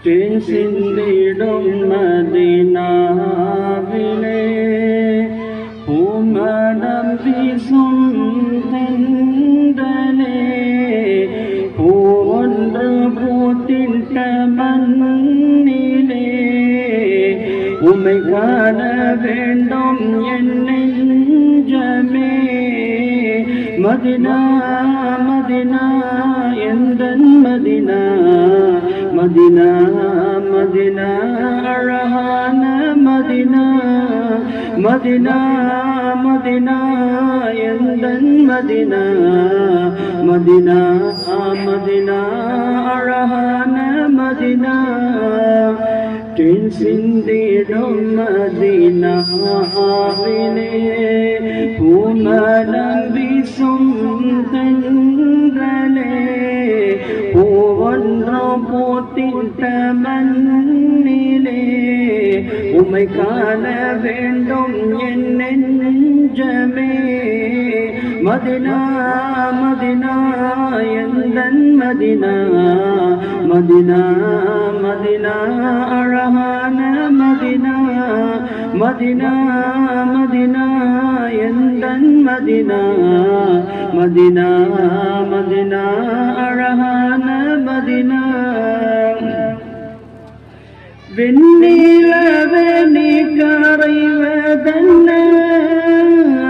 சிந்திடும் மதினாவிலே பூமணம் வீசும் தென்றலே பூவொன்று பூத்திட்ட மண்ணிலே உமை காண வேண்டும் என் நெஞ்சமே மதினா மதினா எந்த மதினா மதினா மதினா அழகான மதினா மதினா மதினா எந்தன் மதினா மதினா மதினா அழகான மதினா தென் சிந்திடும் மதினாவிலே பூமலம் வீசும் தென்றலே பூவொன்றோ போத்திட்ட மண்ணிலே உமை காண வேண்டும் என் நெஞ்சமே. மதினா மதினா எந்தன் மதினா? மதினா மதினா அழகான மதினா. மதினா மதினா எந்தன் மதினா? மதினா மதினா மதினா வெண்ணிலவனி கரைவதன்ன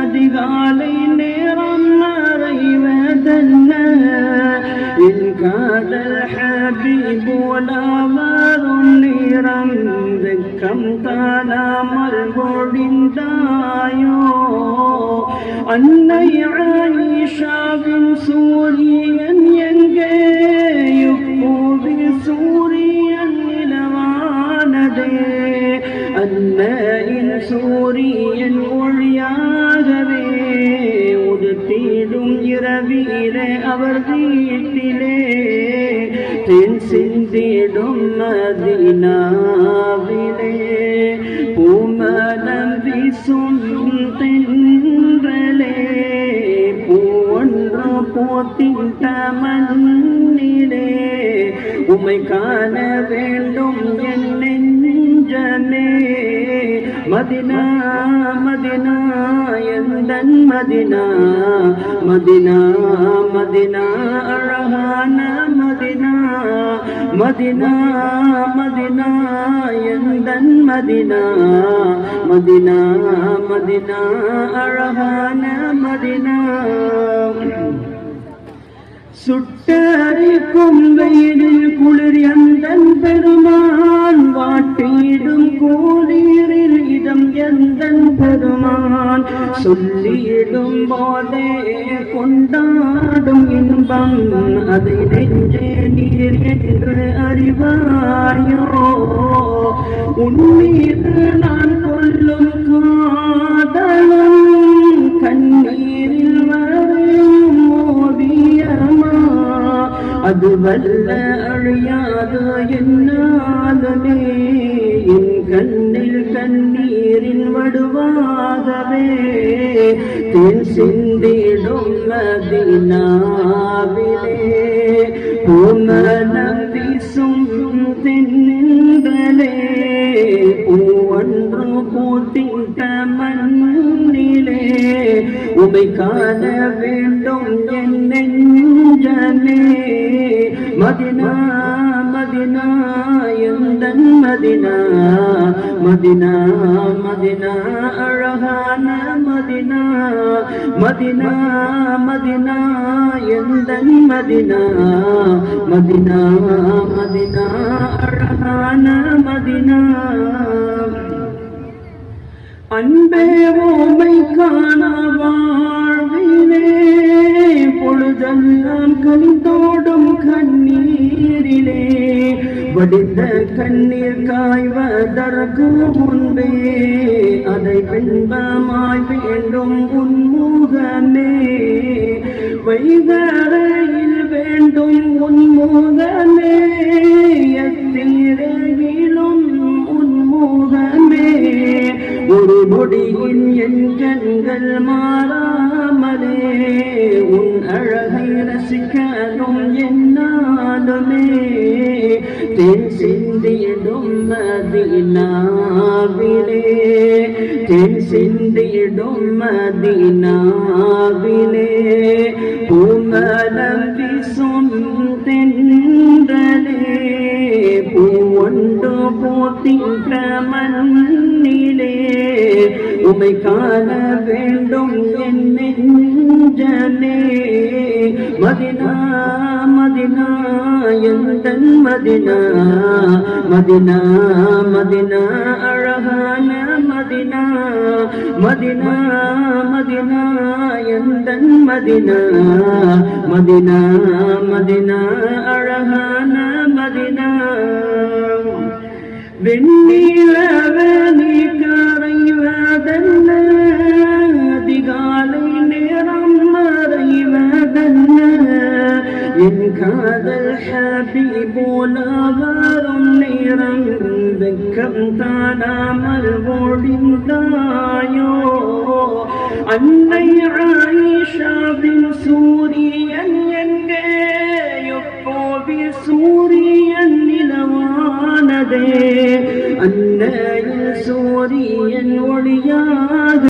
அதிகாலை நேரம் மறைவதன்ன என் காதல் ஹபீபுலாமரும் நேரம் வெக்கம் தானாமல் பொழிந்தாயோ அன்னை ஆயிஷாவின் சூரியன் சூரியன் ஒழியாகவே உடுத்திடும் இரவிலே அவர் வீட்டிலே. தென் சிந்திடும் மதினாவிலே பூமலம் வீசும் தென்றலே. பூவொன்று போத்திட்ட மண்ணிலே உமை காண வேண்டும் மதினா மதினா எந்தன் மதினா மதினா மதினா அழகான மதினா மதினா மதினா எந்தன் மதினா மதினா மதினா அழகான மதினா சுட்டரிக்கும் வெயிலில் குளிர் எந்தன் பெருமான்? வாட்டிடும் கூலீரில் இடம் எந்தன் பெருமான்? சொல்லிடும் போதே கொண்டாடும் இன்பம் அதை நெஞ்சே நீர் என்று அறிவாயோ? உன்மீது நான் கொள்ளும் கா அது வல்ல அழியாது என்னாலுமே என் கண்ணில் கண்ணீரின் வடுவாகவே தென் சிந்திடும் மதினாவிலே பூமலம் வீசும் தென்னலே பூவொன்று பூத்திட்ட மண்ணிலே உமை காண வேண்டும் என் நெஞ்சமே மதினா மதினா எந்தன் மதினா? மதினா மதினா அழகான மதினா. மதினா மதினா எந்தன் மதினா? மதினா மதினா அழகான மதினா. அன்பே ஓமை காண வாழ்வினே பொழுதெல்லாம் கலிந்தோடும் கண்ணீரிலே வடிந்த கண்ணீர் காய்வதற்கு முன்பே அதை பின்பமாய் வேண்டும் உன்முகமே வைகரையில் வேண்டும் உன்முகமே எத்திரையிலும் உன்முகமே ஒரு நொடியின் என் கண்கள் மாறாமலே உன் அழகை ரசிக்கணும் என்னாலுமே தென் சிந்தியிடும் மதினாவிலே. தென் சிந்தியிடும் மதினாவிலே. உமை காண வேண்டும் என் நெஞ்சமே மதினா மதினா எந்தன் மதினா. மதினா மதினா அழகான மதினா. மதினா மதினா எந்தன் மதினா. மதினா மதினா அழகான மதினா. வெண்ணிலவனி என் காதல் ஹபீபோலவரும் நேரம் வெக்கம் தானாமல் ஓடிந்தாயோ அன்னை ஆயிஷாவின் சூரியன் எங்கே எப்போவி சூரியன் நிலவானதே அன்னையில் சூரியன் ஒளியாக